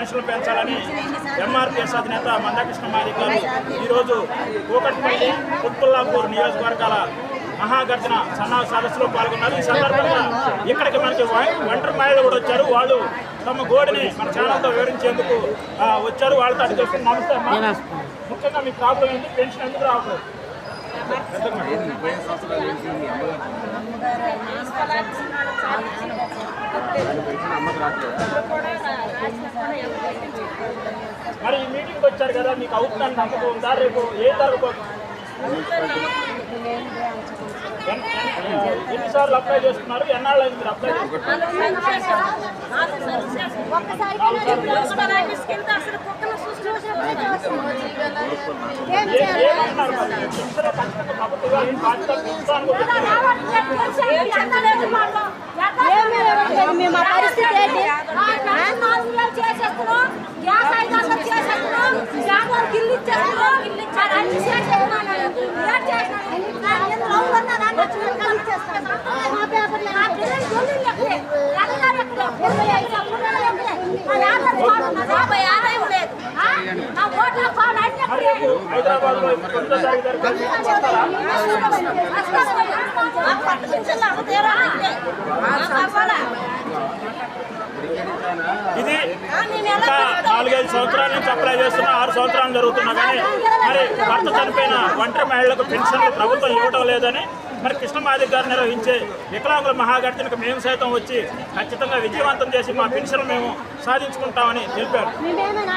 పెన్షన్లు పెంచాలని ఎంఆర్పిఎస్ అధినేత మందకృష్ణ మాది గారు ఈరోజు కూకట్పల్లి కుత్బుల్లాపూర్ నియోజకవర్గాల మహాగర్జన సన్నాహ సదస్సులో పాల్గొన్నారు. ఈ సందర్భంగా ఇక్కడికి మనకి ఒంటరి మహిళలు కూడా వచ్చారు. వాళ్ళు తమ గోడిని మన ఛానల్తో వివరించేందుకు వచ్చారు. వాళ్ళతో అడిగి తెలుసుకుని నమస్తే అమ్మా. ముఖ్యంగా మీ ప్రాబ్లం ఏంటి? పెన్షన్ ఎందుకు రావట్లేదు? మరి ఈ మీటింగ్కి వచ్చారు కదా మీకు అవుతుందని నమ్మకం ఉందా? రేపు ఏ ఎన్- ఎన్నిసార్లు అప్లై చేస్తున్నారు? ఎన్నాళ్ళు అయింది మీరు అప్లై చేస్తున్నారు? ఏం ఏ- చేయాలి ఏమంటున్నారు మరి? పెన్షన్ ఖచ్చితంగా ప్రభుత్వం గారు ఈ బాధ్యతలు తీసుకోవడానికి వచ్చారు. ఏమీ ఇవ్వట్లేదు మేము మా పరిస్థితి ఏంటి మా పేపర్లు ఇది ఇంకా నాలుగైదు సంవత్సరాల నుంచి అప్లై చేస్తున్నా ఆరు సంవత్సరాలు జరుగుతున్నా కానీ మరి భర్త చనిపోయిన ఒంటరి మహిళలకు పెన్షన్లు ప్రభుత్వం ఇవ్వడం లేదని మరి కృష్ణమాదిక్ గారు నిర్వహించే వికలాంగుల మహాగర్జనకు మేము సైతం వచ్చి ఖచ్చితంగా విజయవంతం చేసి మా పెన్షన్ మేము సాధించుకుంటామని తెలిపారు. మేమేమైనా